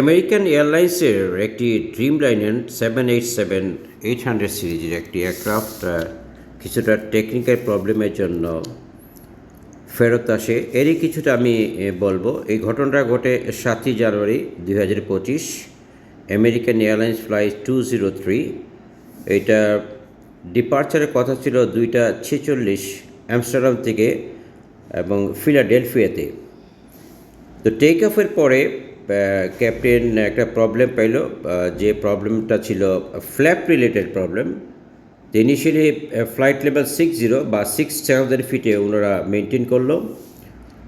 American এয়ারলাইন্সের একটি dreamliner seven eight seven eight hundred সিরিজের একটি এয়ারক্রাফট কিছুটা টেকনিক্যাল প্রবলেমের জন্য ফেরত আসে। এরই কিছুটা আমি বলব। এই ঘটনাটা ঘটে সাতই জানুয়ারি দুই হাজার পঁচিশ। American airlines flight two zero three এটা ডিপার্চারের কথা ছিল দুইটা ছেচল্লিশ অ্যামস্টারডাম থেকে এবং ফিলাডেলফিয়াতে তো টেক অফের পরে ক্যাপ্টেন একটা প্রবলেম পাইল যে প্রবলেমটা ছিল flap related problem initially flight level six zero বা সিক্স থাউজেন্ড ফিটে ওনারা মেনটেন করল।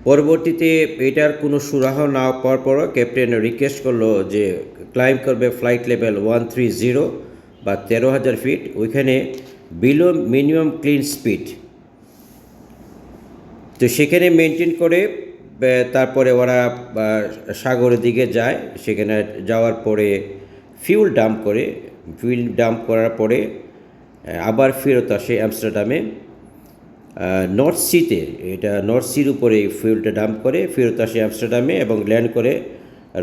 পরবর্তীতে এটার কোনো সুরাহ না পাওয়ার পরও ক্যাপ্টেন রিকোয়েস্ট করল যে ক্লাইম করবে flight level one three zero বা তেরো হাজার ফিট ওইখানে বিলো মিনিমাম ক্লিন স্পিড তো সেখানে মেনটেন করে তারপরে ওরা সাগরের দিকে যায়। সেখানে যাওয়ার পরে ফিউল ডাম্প করে ফিউল ডাম্প করার পরে আবার ফেরত আসে অ্যামস্টারডামে নর্থ সিতে এটা নর্থ সির উপরে ফিউলটা ডাম্প করে, ফেরত আসে অ্যামস্টারডামে এবং ল্যান্ড করে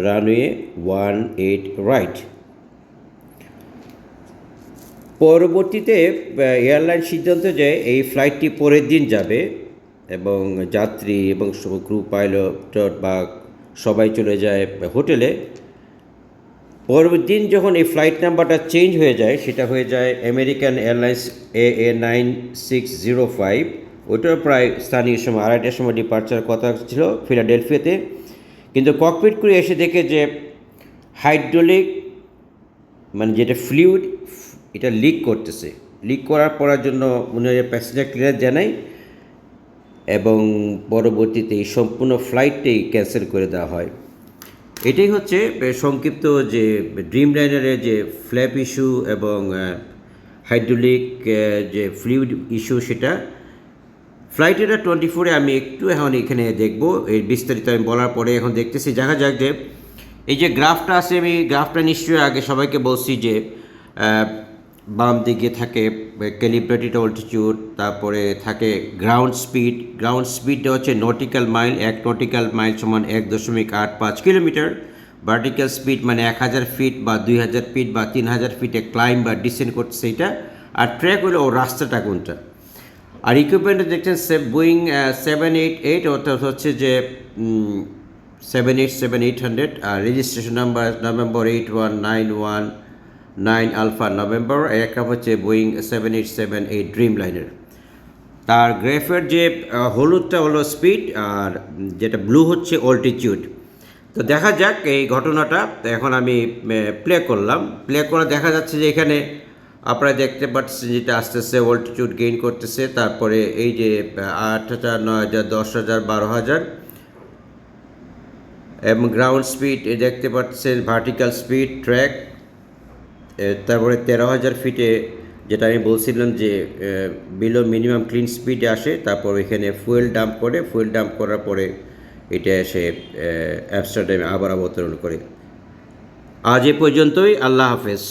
রানওয়ে ওয়ান এইট রাইট পরবর্তীতে এয়ারলাইন সিদ্ধান্ত যে এই ফ্লাইটটি পরের দিন যাবে। এবং যাত্রী এবং ক্রু পাইলট বা সবাই চলে যায় হোটেলে। পরের দিন যখন এই ফ্লাইট নাম্বারটা চেঞ্জ হয়ে যায়, সেটা হয়ে যায় American airlines A A nine six zero five ওইটাও প্রায় স্থানীয় সময় আড়াইটার সময় ডিপার্চার কথা ছিল ফিলাডেলফিয়াতে। কিন্তু ককপিট করে এসে দেখে যে হাইড্রোলিক মানে যেটা ফ্লুইড এটা লিক করতেছে। লিক করার পড়ার জন্য উনি প্যাসেঞ্জার ক্লিয়ার জানাই এবং পরবর্তীতে এই সম্পূর্ণ ফ্লাইটটাই ক্যান্সেল করে দেওয়া হয়। এটাই হচ্ছে সংক্ষিপ্ত যে ড্রিম লাইনারের যে ফ্ল্যাপ ইস্যু এবং হাইড্রোলিক যে ফ্লুইড ইস্যু সেটা ফ্লাইট এটা টোয়েন্টি ফোরে আমি একটু এখন এখানে দেখব। এই বিস্তারিত আমি বলার পরে এখন দেখতেছি, দেখা যাক যে এই যে গ্রাফটা আছে, আমি গ্রাফটা নিশ্চয়ই আগে সবাইকে বলছি যে বাম দিকে থাকে ক্যালিব্রেটেড অল্টিটিউড তারপরে থাকে গ্রাউন্ড স্পিড গ্রাউন্ড স্পিডটা হচ্ছে নটিক্যাল মাইল এক নটিক্যাল মাইল সমান এক দশমিক আট পাঁচ কিলোমিটার ভার্টিক্যাল স্পিড মানে এক হাজার ফিট বা দুই হাজার ফিট বা তিন হাজার ফিটে ক্লাইম বা ডিসেন্ড করছে সেইটা আর ট্র্যাক হলো ও রাস্তাটা কোনটা? আর ইকুইপমেন্টে দেখছেন বুইং সেভেন এইট এইট অর্থাৎ হচ্ছে যে seven eight seven eight hundred আর registration number November eight one nine one nine alpha November একটা হচ্ছে Boeing seven eight seven eight dream লাইনের তার গ্রেফের যে হলুদটা হলো স্পিড, আর যেটা ব্লু হচ্ছে অল্টিটিউড তো দেখা যাক এই ঘটনাটা এখন আমি প্লে করলাম। প্লে করে দেখা যাচ্ছে যে এখানে আপনারা দেখতে পাচ্ছেন যেটা আস্তে আস্তে অল্টিটিউড গেইন করতেছে। তারপরে এই যে আট হাজার, নয় হাজার, দশ হাজার, বারো হাজার। এবং গ্রাউন্ড স্পিড দেখতে পাচ্ছেন, ভার্টিক্যাল স্পিড, ট্র্যাক। তারপরে তেরো হাজার ফিটে যেটা আমি বলছিলাম যে বিলো মিনিমাম ক্লিন স্পিডে আসে, তারপর এখানে ফুয়েল ডাম্প করে ফুয়েল ডাম্প করার পরে এটা এসে অ্যামস্টারডামে আবার অবতরণ করে। আজ এ পর্যন্তই, আল্লাহ হাফেজ।